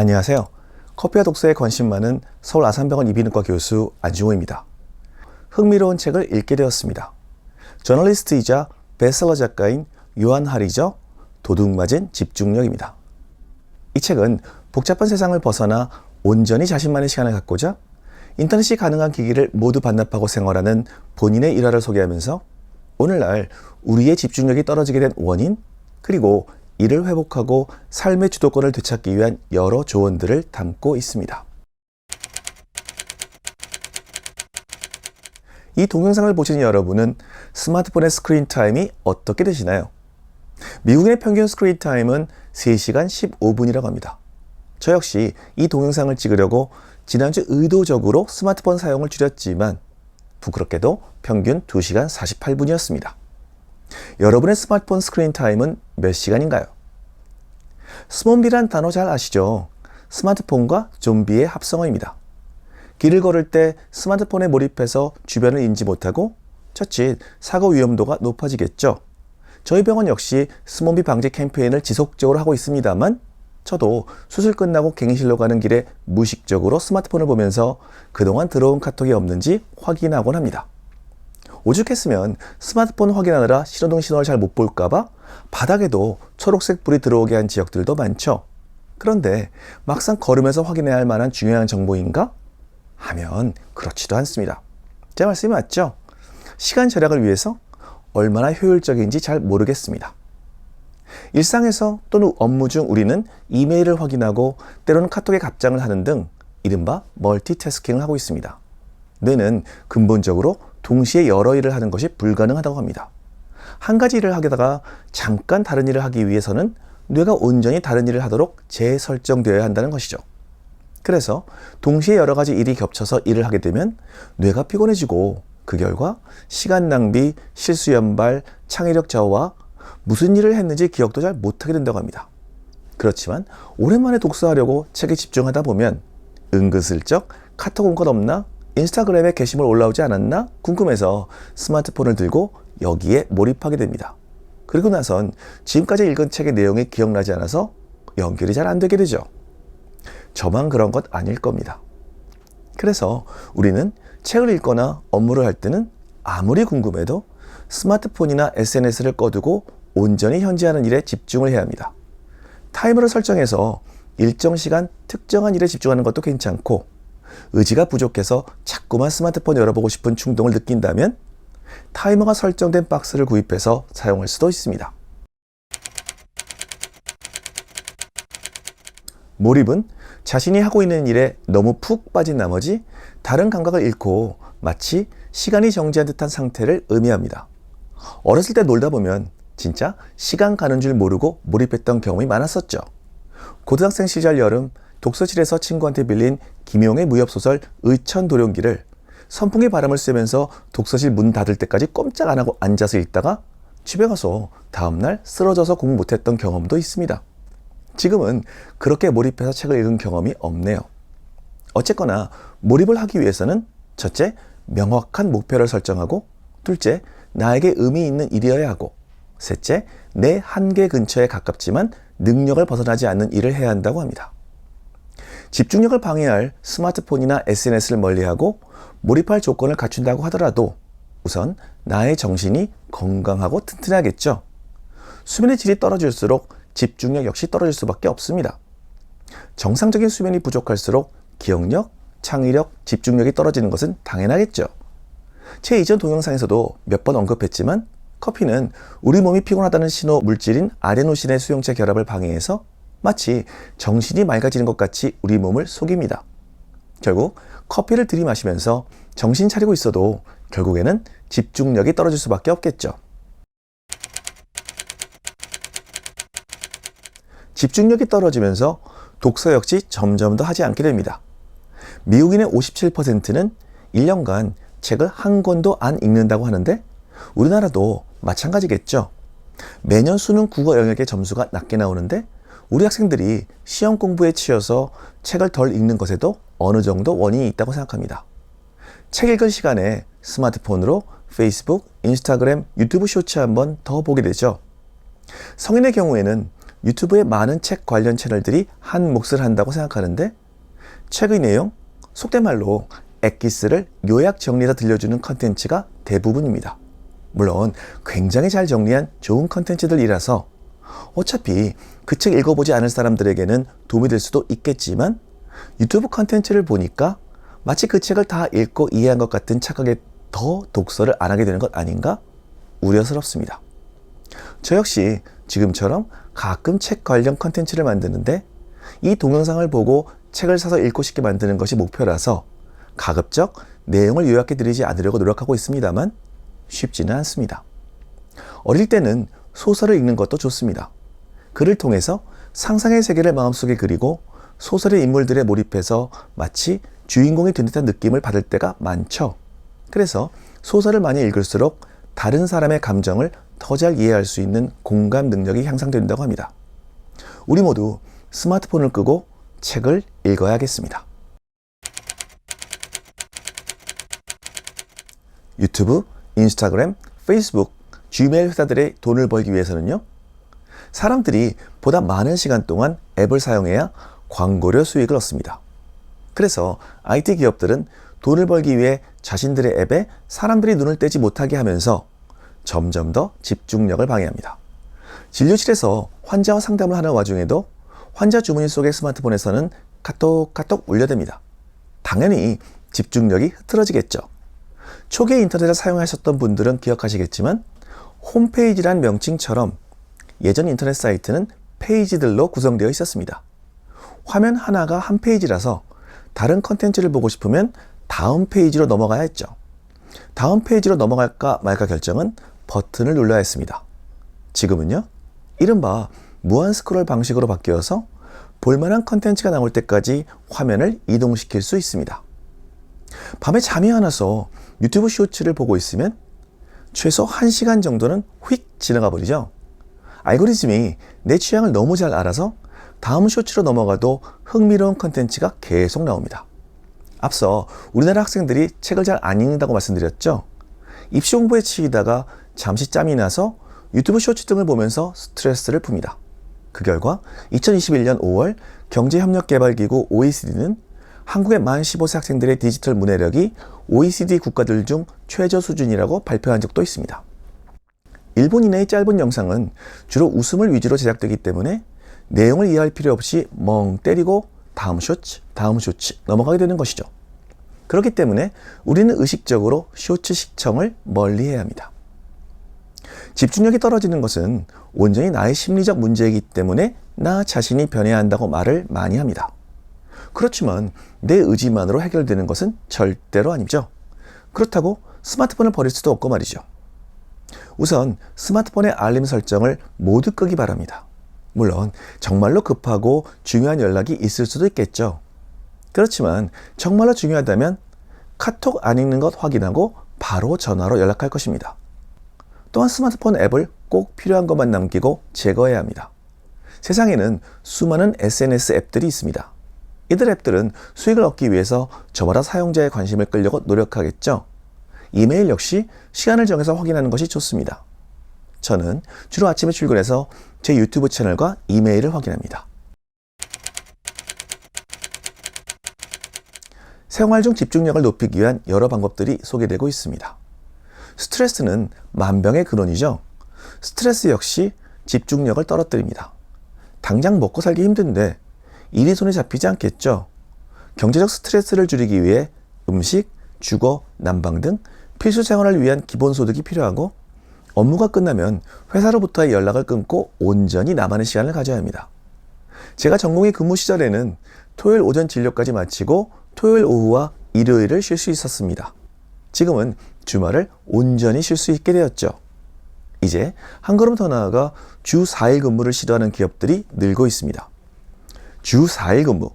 안녕하세요. 커피와 독서에 관심 많은 서울 아산병원 이비인후과 교수 안중호입니다. 흥미로운 책을 읽게 되었습니다. 저널리스트이자 베스트셀러 작가인 요한 하리저 도둑맞은 집중력입니다. 이 책은 복잡한 세상을 벗어나 온전히 자신만의 시간을 갖고자 인터넷이 가능한 기기를 모두 반납하고 생활하는 본인의 일화를 소개하면서 오늘날 우리의 집중력이 떨어지게 된 원인 그리고 이를 회복하고 삶의 주도권을 되찾기 위한 여러 조언들을 담고 있습니다. 이 동영상을 보시는 여러분은 스마트폰의 스크린 타임이 어떻게 되시나요? 미국인의 평균 스크린 타임은 3시간 15분이라고 합니다. 저 역시 이 동영상을 찍으려고 지난주 의도적으로 스마트폰 사용을 줄였지만 부끄럽게도 평균 2시간 48분이었습니다. 여러분의 스마트폰 스크린 타임은 몇 시간인가요? 스몬비란 단어 잘 아시죠? 스마트폰과 좀비의 합성어입니다. 길을 걸을 때 스마트폰에 몰입해서 주변을 인지 못하고 자칫 사고 위험도가 높아지겠죠. 저희 병원 역시 스몬비 방지 캠페인을 지속적으로 하고 있습니다만 저도 수술 끝나고 갱실로 가는 길에 무의식적으로 스마트폰을 보면서 그동안 들어온 카톡이 없는지 확인하곤 합니다. 오죽했으면 스마트폰 확인하느라 신호등 신호를 잘 못 볼까봐 바닥에도 초록색 불이 들어오게 한 지역들도 많죠. 그런데 막상 걸으면서 확인해야 할 만한 중요한 정보인가? 하면 그렇지도 않습니다. 제 말씀이 맞죠? 시간 절약을 위해서 얼마나 효율적인지 잘 모르겠습니다. 일상에서 또는 업무 중 우리는 이메일을 확인하고 때로는 카톡에 답장을 하는 등 이른바 멀티태스킹을 하고 있습니다. 뇌는 근본적으로 동시에 여러 일을 하는 것이 불가능하다고 합니다. 한 가지 일을 하다가 잠깐 다른 일을 하기 위해서는 뇌가 온전히 다른 일을 하도록 재설정되어야 한다는 것이죠. 그래서 동시에 여러 가지 일이 겹쳐서 일을 하게 되면 뇌가 피곤해지고 그 결과 시간 낭비, 실수 연발, 창의력 저하와 무슨 일을 했는지 기억도 잘 못하게 된다고 합니다. 그렇지만 오랜만에 독서하려고 책에 집중하다 보면 은근슬쩍 카톡 온것 없나? 인스타그램에 게시물 올라오지 않았나? 궁금해서 스마트폰을 들고 여기에 몰입하게 됩니다. 그리고 나선 지금까지 읽은 책의 내용이 기억나지 않아서 연결이 잘 안 되게 되죠. 저만 그런 것 아닐 겁니다. 그래서 우리는 책을 읽거나 업무를 할 때는 아무리 궁금해도 스마트폰이나 SNS를 꺼두고 온전히 현재하는 일에 집중을 해야 합니다. 타이머를 설정해서 일정 시간 특정한 일에 집중하는 것도 괜찮고 의지가 부족해서 자꾸만 스마트폰 열어보고 싶은 충동을 느낀다면 타이머가 설정된 박스를 구입해서 사용할 수도 있습니다. 몰입은 자신이 하고 있는 일에 너무 푹 빠진 나머지 다른 감각을 잃고 마치 시간이 정지한 듯한 상태를 의미합니다. 어렸을 때 놀다 보면 진짜 시간 가는 줄 모르고 몰입했던 경험이 많았었죠. 고등학생 시절 여름 독서실에서 친구한테 빌린 김용의 무협소설 의천도룡기를 선풍기 바람을 쐬면서 독서실 문 닫을 때까지 꼼짝 안 하고 앉아서 읽다가 집에 가서 다음날 쓰러져서 공부 못했던 경험도 있습니다. 지금은 그렇게 몰입해서 책을 읽은 경험이 없네요. 어쨌거나 몰입을 하기 위해서는 첫째, 명확한 목표를 설정하고 둘째, 나에게 의미 있는 일이어야 하고 셋째, 내 한계 근처에 가깝지만 능력을 벗어나지 않는 일을 해야 한다고 합니다. 집중력을 방해할 스마트폰이나 SNS를 멀리하고 몰입할 조건을 갖춘다고 하더라도 우선 나의 정신이 건강하고 튼튼해야겠죠. 수면의 질이 떨어질수록 집중력 역시 떨어질 수밖에 없습니다. 정상적인 수면이 부족할수록 기억력, 창의력, 집중력이 떨어지는 것은 당연하겠죠. 제 이전 동영상에서도 몇 번 언급했지만 커피는 우리 몸이 피곤하다는 신호 물질인 아데노신의 수용체 결합을 방해해서 마치 정신이 맑아지는 것 같이 우리 몸을 속입니다. 결국 커피를 들이마시면서 정신 차리고 있어도 결국에는 집중력이 떨어질 수밖에 없겠죠. 집중력이 떨어지면서 독서 역시 점점 더 하지 않게 됩니다. 미국인의 57%는 1년간 책을 한 권도 안 읽는다고 하는데 우리나라도 마찬가지겠죠. 매년 수능 국어 영역의 점수가 낮게 나오는데 우리 학생들이 시험 공부에 치여서 책을 덜 읽는 것에도 어느 정도 원인이 있다고 생각합니다. 책 읽을 시간에 스마트폰으로 페이스북, 인스타그램, 유튜브 쇼츠 한번 더 보게 되죠. 성인의 경우에는 유튜브의 많은 책 관련 채널들이 한 몫을 한다고 생각하는데 책의 내용, 속된 말로 엑기스를 요약 정리해서 들려주는 컨텐츠가 대부분입니다. 물론 굉장히 잘 정리한 좋은 컨텐츠들이라서 어차피 그 책 읽어보지 않을 사람들에게는 도움이 될 수도 있겠지만 유튜브 컨텐츠를 보니까 마치 그 책을 다 읽고 이해한 것 같은 착각에 더 독서를 안 하게 되는 것 아닌가 우려스럽습니다. 저 역시 지금처럼 가끔 책 관련 컨텐츠를 만드는데 이 동영상을 보고 책을 사서 읽고 싶게 만드는 것이 목표라서 가급적 내용을 요약해 드리지 않으려고 노력하고 있습니다만 쉽지는 않습니다. 어릴 때는 소설을 읽는 것도 좋습니다. 글을 통해서 상상의 세계를 마음속에 그리고 소설의 인물들에 몰입해서 마치 주인공이 된 듯한 느낌을 받을 때가 많죠. 그래서 소설을 많이 읽을수록 다른 사람의 감정을 더 잘 이해할 수 있는 공감 능력이 향상된다고 합니다. 우리 모두 스마트폰을 끄고 책을 읽어야겠습니다. 유튜브, 인스타그램, 페이스북, 지메일 회사들의 돈을 벌기 위해서는요. 사람들이 보다 많은 시간 동안 앱을 사용해야 광고료 수익을 얻습니다. 그래서 IT 기업들은 돈을 벌기 위해 자신들의 앱에 사람들이 눈을 떼지 못하게 하면서 점점 더 집중력을 방해합니다. 진료실에서 환자와 상담을 하는 와중에도 환자 주머니 속의 스마트폰에서는 카톡 카톡 울려댑니다. 당연히 집중력이 흐트러지겠죠. 초기에 인터넷을 사용하셨던 분들은 기억하시겠지만 홈페이지란 명칭처럼 예전 인터넷 사이트는 페이지들로 구성되어 있었습니다. 화면 하나가 한 페이지라서 다른 컨텐츠를 보고 싶으면 다음 페이지로 넘어가야 했죠. 다음 페이지로 넘어갈까 말까 결정은 버튼을 눌러야 했습니다. 지금은요, 이른바 무한 스크롤 방식으로 바뀌어서 볼만한 컨텐츠가 나올 때까지 화면을 이동시킬 수 있습니다. 밤에 잠이 안 와서 유튜브 쇼츠를 보고 있으면 최소 1시간 정도는 휙 지나가 버리죠. 알고리즘이 내 취향을 너무 잘 알아서 다음 쇼츠로 넘어가도 흥미로운 컨텐츠가 계속 나옵니다. 앞서 우리나라 학생들이 책을 잘 안 읽는다고 말씀드렸죠. 입시 공부에 치이다가 잠시 짬이 나서 유튜브 쇼츠 등을 보면서 스트레스를 풉니다. 그 결과 2021년 5월 경제협력개발기구 OECD는 한국의 만 15세 학생들의 디지털 문해력이 OECD 국가들 중 최저 수준이라고 발표한 적도 있습니다. 일본 이내의 짧은 영상은 주로 웃음을 위주로 제작되기 때문에 내용을 이해할 필요 없이 멍 때리고 다음 쇼츠, 다음 쇼츠 넘어가게 되는 것이죠. 그렇기 때문에 우리는 의식적으로 쇼츠 시청을 멀리 해야 합니다. 집중력이 떨어지는 것은 온전히 나의 심리적 문제이기 때문에 나 자신이 변해야 한다고 말을 많이 합니다. 그렇지만 내 의지만으로 해결되는 것은 절대로 아니죠. 그렇다고 스마트폰을 버릴 수도 없고 말이죠. 우선 스마트폰의 알림 설정을 모두 끄기 바랍니다. 물론 정말로 급하고 중요한 연락이 있을 수도 있겠죠. 그렇지만 정말로 중요하다면 카톡 안 읽는 것 확인하고 바로 전화로 연락할 것입니다. 또한 스마트폰 앱을 꼭 필요한 것만 남기고 제거해야 합니다. 세상에는 수많은 SNS 앱들이 있습니다. 이들 앱들은 수익을 얻기 위해서 저마다 사용자의 관심을 끌려고 노력하겠죠. 이메일 역시 시간을 정해서 확인하는 것이 좋습니다. 저는 주로 아침에 출근해서 제 유튜브 채널과 이메일을 확인합니다. 생활 중 집중력을 높이기 위한 여러 방법들이 소개되고 있습니다. 스트레스는 만병의 근원이죠. 스트레스 역시 집중력을 떨어뜨립니다. 당장 먹고 살기 힘든데 일이 손에 잡히지 않겠죠. 경제적 스트레스를 줄이기 위해 음식, 주거, 난방 등 필수 생활을 위한 기본 소득이 필요하고 업무가 끝나면 회사로부터의 연락을 끊고 온전히 나만의 시간을 가져야 합니다. 제가 전공의 근무 시절에는 토요일 오전 진료까지 마치고 토요일 오후와 일요일을 쉴 수 있었습니다. 지금은 주말을 온전히 쉴 수 있게 되었죠. 이제 한 걸음 더 나아가 주 4일 근무를 시도하는 기업들이 늘고 있습니다. 주 4일 근무.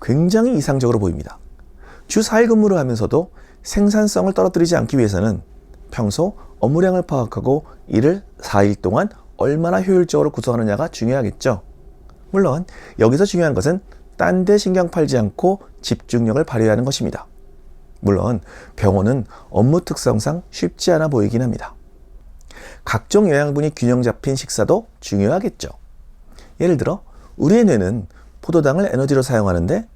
굉장히 이상적으로 보입니다. 주 4일 근무를 하면서도 생산성을 떨어뜨리지 않기 위해서는 평소 업무량을 파악하고 이를 4일 동안 얼마나 효율적으로 구성하느냐가 중요하겠죠. 물론 여기서 중요한 것은 딴 데 신경 팔지 않고 집중력을 발휘하는 것입니다. 물론 병원은 업무 특성상 쉽지 않아 보이긴 합니다. 각종 영양분이 균형 잡힌 식사도 중요하겠죠. 예를 들어 우리의 뇌는 포도당을 에너지로 사용하는데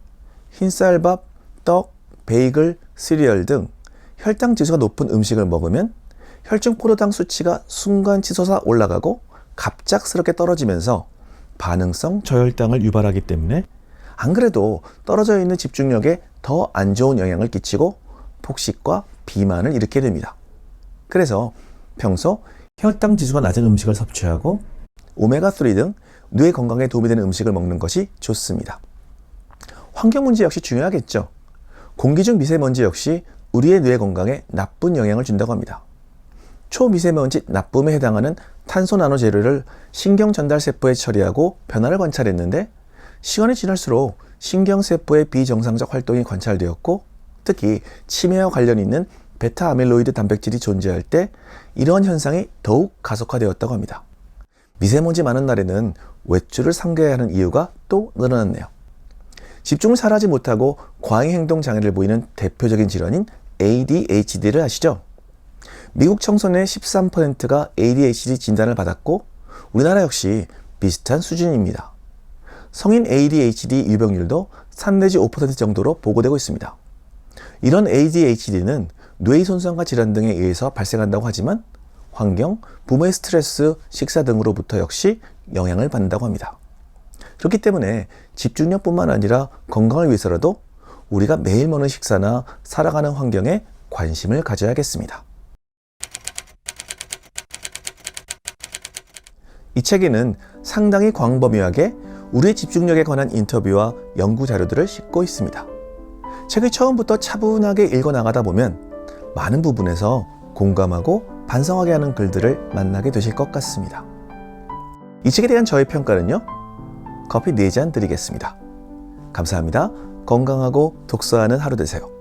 흰쌀밥, 떡, 베이글, 시리얼 등 혈당 지수가 높은 음식을 먹으면 혈중 포도당 수치가 순간 치솟아 올라가고 갑작스럽게 떨어지면서 반응성 저혈당을 유발하기 때문에 안 그래도 떨어져 있는 집중력에 더 안 좋은 영향을 끼치고 폭식과 비만을 일으키게 됩니다. 그래서 평소 혈당 지수가 낮은 음식을 섭취하고 오메가3 등 뇌 건강에 도움이 되는 음식을 먹는 것이 좋습니다. 환경 문제 역시 중요하겠죠. 공기 중 미세먼지 역시 우리의 뇌 건강에 나쁜 영향을 준다고 합니다. 초미세먼지 나쁨에 해당하는 탄소 나노 재료를 신경 전달 세포에 처리하고 변화를 관찰했는데 시간이 지날수록 신경 세포의 비정상적 활동이 관찰되었고 특히 치매와 관련 있는 베타 아밀로이드 단백질이 존재할 때 이러한 현상이 더욱 가속화되었다고 합니다. 미세먼지 많은 날에는 외출을 상대해야 하는 이유가 또 늘어났네요. 집중을 잘하지 못하고 과잉 행동 장애를 보이는 대표적인 질환인 ADHD를 아시죠? 미국 청소년의 13%가 ADHD 진단을 받았고 우리나라 역시 비슷한 수준입니다. 성인 ADHD 유병률도 3 내지 5% 정도로 보고되고 있습니다. 이런 ADHD는 뇌의 손상과 질환 등에 의해서 발생한다고 하지만 환경, 부모의 스트레스, 식사 등으로부터 역시 영향을 받는다고 합니다. 그렇기 때문에 집중력뿐만 아니라 건강을 위해서라도 우리가 매일 먹는 식사나 살아가는 환경에 관심을 가져야겠습니다. 이 책에는 상당히 광범위하게 우리의 집중력에 관한 인터뷰와 연구 자료들을 싣고 있습니다. 책을 처음부터 차분하게 읽어 나가다 보면 많은 부분에서 공감하고 반성하게 하는 글들을 만나게 되실 것 같습니다. 이 책에 대한 저의 평가는요, 커피 4잔 드리겠습니다. 감사합니다. 건강하고 독서하는 하루 되세요.